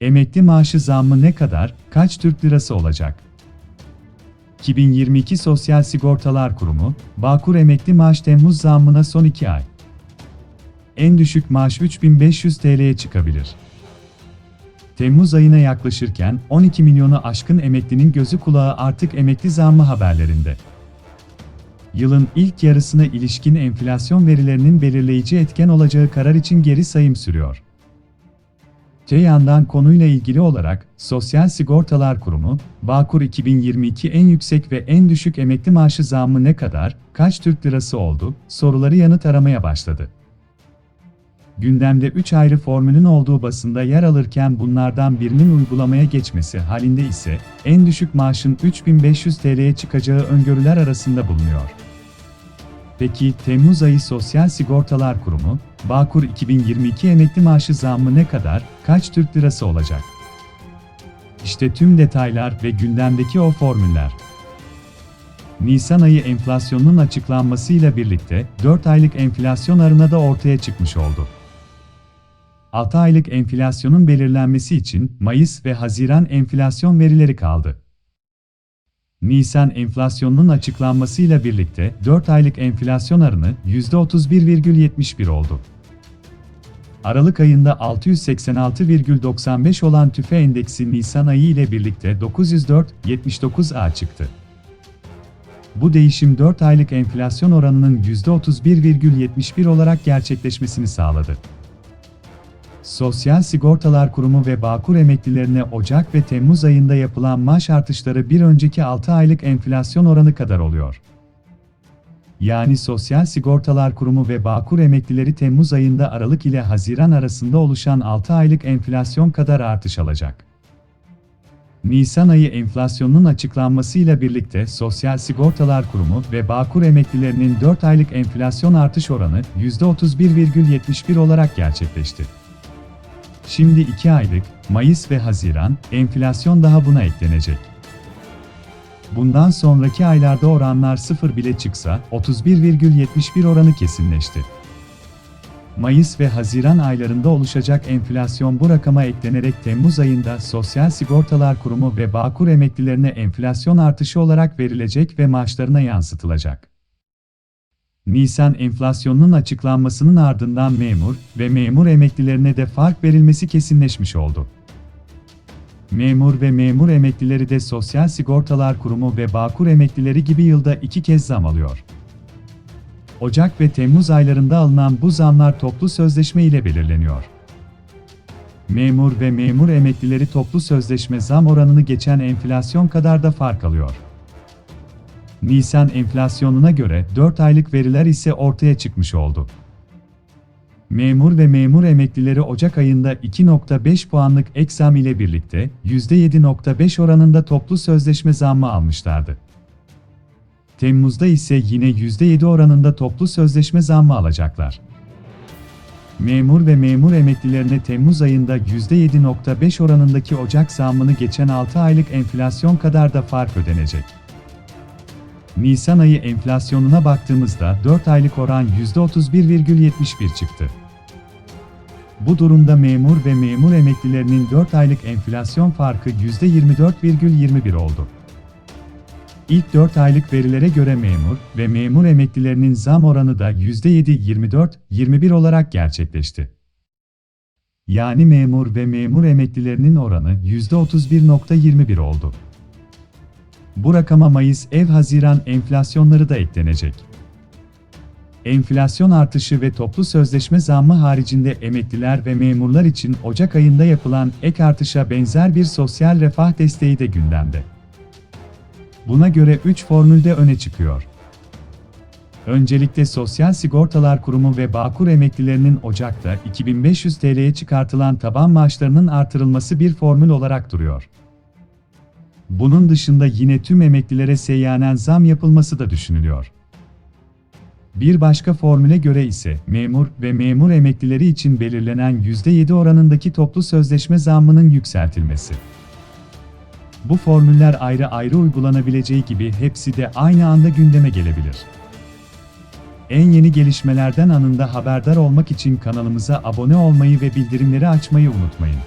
Emekli maaşı zammı ne kadar, kaç Türk lirası olacak? 2022 Sosyal Sigortalar Kurumu, Bağkur emekli maaş Temmuz zammına son 2 ay. En düşük maaş 3500 TL'ye çıkabilir. Temmuz ayına yaklaşırken 12 milyonu aşkın emeklinin gözü kulağı artık emekli zammı haberlerinde. Yılın ilk yarısına ilişkin enflasyon verilerinin belirleyici etken olacağı karar için geri sayım sürüyor. Te yandan konuyla ilgili olarak Sosyal Sigortalar Kurumu, Bağkur 2022 en yüksek ve en düşük emekli maaşı zammı ne kadar, kaç Türk lirası oldu, soruları yanıt aramaya başladı. Gündemde 3 ayrı formülün olduğu basında yer alırken bunlardan birinin uygulamaya geçmesi halinde ise en düşük maaşın 3500 TL'ye çıkacağı öngörüler arasında bulunuyor. Peki Temmuz ayı Sosyal Sigortalar Kurumu, Bağkur 2022 emekli maaşı zammı ne kadar, kaç Türk lirası olacak? İşte tüm detaylar ve gündemdeki o formüller. Nisan ayı enflasyonunun açıklanmasıyla birlikte 4 aylık enflasyon arına da ortaya çıkmış oldu. 6 aylık enflasyonun belirlenmesi için Mayıs ve Haziran enflasyon verileri kaldı. Nisan enflasyonunun açıklanmasıyla birlikte 4 aylık enflasyon arını %31,71 oldu. Aralık ayında 686,95 olan tüfe endeksi Nisan ayı ile birlikte 904,79'a çıktı. Bu değişim 4 aylık enflasyon oranının %31,71 olarak gerçekleşmesini sağladı. Sosyal Sigortalar Kurumu ve Bağkur emeklilerine Ocak ve Temmuz ayında yapılan maaş artışları bir önceki 6 aylık enflasyon oranı kadar oluyor. Yani Sosyal Sigortalar Kurumu ve Bağkur emeklileri Temmuz ayında Aralık ile Haziran arasında oluşan 6 aylık enflasyon kadar artış alacak. Nisan ayı enflasyonunun açıklanmasıyla birlikte Sosyal Sigortalar Kurumu ve Bağkur emeklilerinin 4 aylık enflasyon artış oranı %31,71 olarak gerçekleşti. Şimdi 2 aylık, Mayıs ve Haziran, enflasyon daha buna eklenecek. Bundan sonraki aylarda oranlar sıfır bile çıksa, 31,71 oranı kesinleşti. Mayıs ve Haziran aylarında oluşacak enflasyon bu rakama eklenerek Temmuz ayında Sosyal Sigortalar Kurumu ve Bağkur emeklilerine enflasyon artışı olarak verilecek ve maaşlarına yansıtılacak. Nisan enflasyonunun açıklanmasının ardından memur ve memur emeklilerine de fark verilmesi kesinleşmiş oldu. Memur ve memur emeklileri de Sosyal Sigortalar Kurumu ve Bağkur emeklileri gibi yılda iki kez zam alıyor. Ocak ve Temmuz aylarında alınan bu zamlar toplu sözleşme ile belirleniyor. Memur ve memur emeklileri toplu sözleşme zam oranını geçen enflasyon kadar da fark alıyor. Nisan enflasyonuna göre 4 aylık veriler ise ortaya çıkmış oldu. Memur ve memur emeklileri Ocak ayında 2.5 puanlık ek zam ile birlikte %7.5 oranında toplu sözleşme zammı almışlardı. Temmuz'da ise yine %7 oranında toplu sözleşme zammı alacaklar. Memur ve memur emeklilerine Temmuz ayında %7.5 oranındaki Ocak zammını geçen 6 aylık enflasyon kadar da fark ödenecek. Nisan ayı enflasyonuna baktığımızda 4 aylık oran %31,71 çıktı. Bu durumda memur ve memur emeklilerinin 4 aylık enflasyon farkı %24,21 oldu. İlk 4 aylık verilere göre memur ve memur emeklilerinin zam oranı da %7-24-21 olarak gerçekleşti. Yani memur ve memur emeklilerinin oranı %31.21 oldu. Bu rakama Mayıs ev Haziran enflasyonları da eklenecek. Enflasyon artışı ve toplu sözleşme zammı haricinde emekliler ve memurlar için Ocak ayında yapılan ek artışa benzer bir sosyal refah desteği de gündemde. Buna göre 3 formülde öne çıkıyor. Öncelikle Sosyal Sigortalar Kurumu ve Bağkur emeklilerinin Ocak'ta 2500 TL'ye çıkartılan taban maaşlarının artırılması bir formül olarak duruyor. Bunun dışında yine tüm emeklilere seyyanen zam yapılması da düşünülüyor. Bir başka formüle göre ise memur ve memur emeklileri için belirlenen %7 oranındaki toplu sözleşme zammının yükseltilmesi. Bu formüller ayrı ayrı uygulanabileceği gibi hepsi de aynı anda gündeme gelebilir. En yeni gelişmelerden anında haberdar olmak için kanalımıza abone olmayı ve bildirimleri açmayı unutmayın.